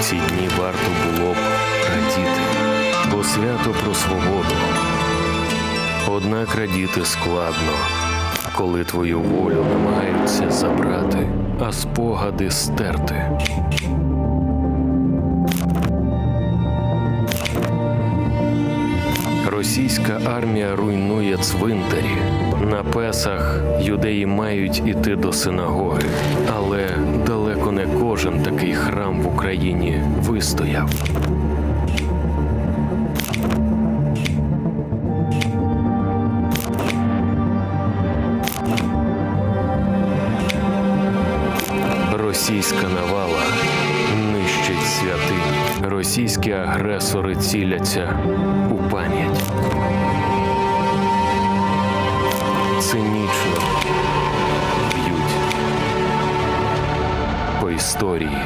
Ці дні варто було б радіти, бо свято про свободу. Однак радіти складно, коли твою волю намагаються забрати, а спогади стерти. Російська армія руйнує цвинтарі. На песах юдеї мають іти до синагоги, але далеко кожен такий храм в Україні вистояв. Російська навала нищить святині. Російські агресори ціляться у пам'ять. Цинічно історії.